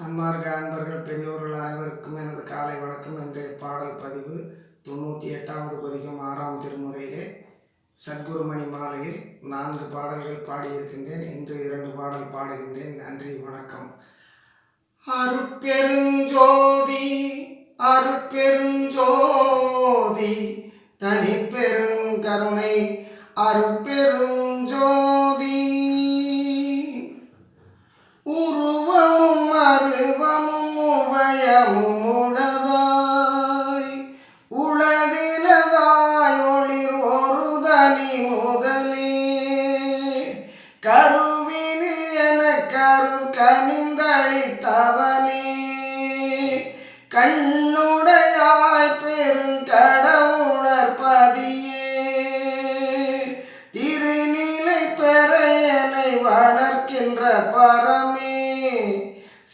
சன்மார்க்க அன்பர்கள் பெரியோர்கள் அனைவருக்கும் எனது காலை வணக்கம். என்ற பாடல் பதிவு தொண்ணூற்றி எட்டாவது பதிகம் ஆறாம் திருமுறையிலே சத்குருமணி மாலையில் நான்கு பாடல்கள் பாடியிருக்கின்றேன். இன்று இரண்டு பாடல் பாடுகின்றேன். நன்றி வணக்கம். அருட்பெருஞ்சோதி அருட்பெருஞ்சோதி தனிப்பெருங்கருணை அருட்பெருஞ்சோதி கருவினில் என கரு கனிந்தளித்தவனே. கண்ணுடையாய் பெருங்கடவுளர் பதியே. திருநிலை பெற என்னை வளர்க்கின்ற பரமே.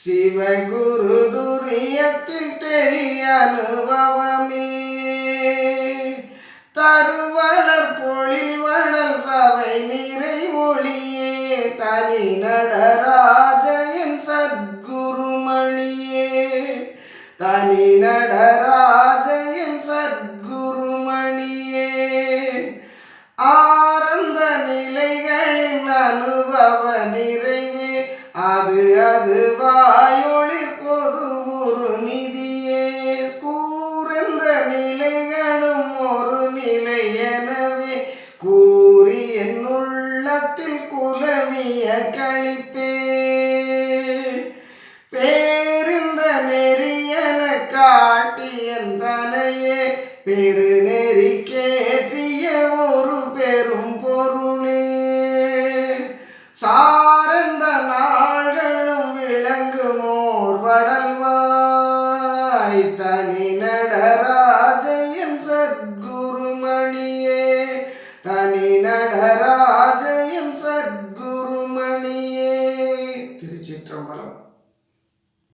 சிவகுரு துரியத்தில் தெளிய அனுபவமே தருவ நடராஜயன் சத்குருமணியே. தனி நடராஜயன் சத்குருமணியே. ஆரந்த நிலைகளின் அனுபவ நிறைவே. அது அது வாயொளி பொது பணிய கழிப்பே பேருந்த நெறியன காட்டியன் தனையே பெருநெறி கேற்றிய ஒரு பெரும் பொருளே. சார்ந்த நாள்களும் விளங்குமோர் வடல்வாய். தனி நடராஜயன் சத்குருமணியே. தனி நடரா சத்குருமணியே திருச்சிற்றம்பலம்